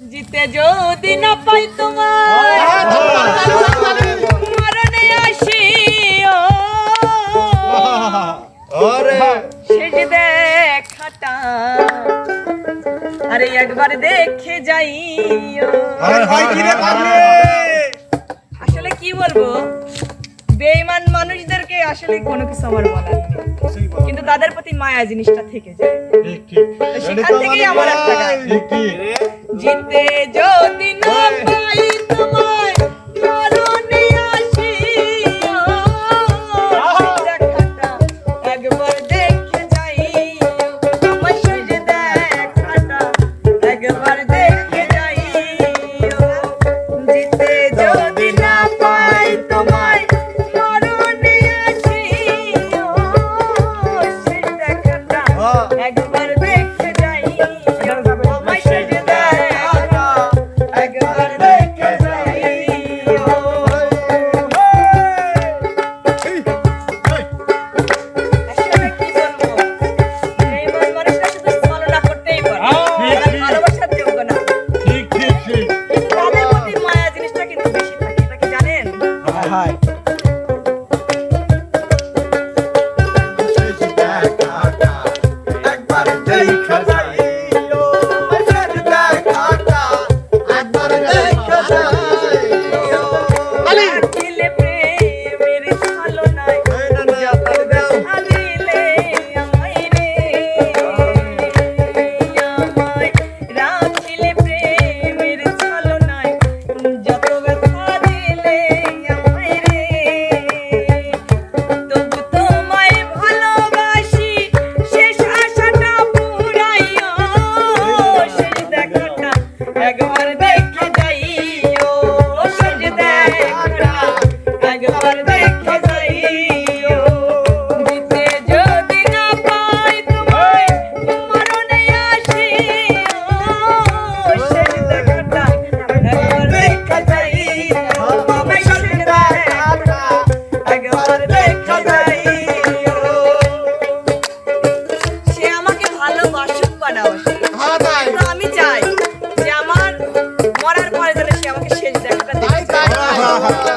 জিতে যদি না পাই তোমার মরণে আসিও আরে। দেখাটা একবার দেখে যাইও হয় পাগলি? আসলে কি বলব? বেঈমান মানুষদেরকে আসলে কোনো কিছু আমার বলার নেই। কিন্তু তাদের প্রতি মায়া জিনিসটা থেকে যায়। ঠিক ঠিক। তো সেখান থেকেই আমার একটা জিতে যদি না পাই তাদের প্রতি মায়া জিনিসটা কিন্তু বেশি থাকে এটা কি জানেন? একবার দেখা একবার ha ha.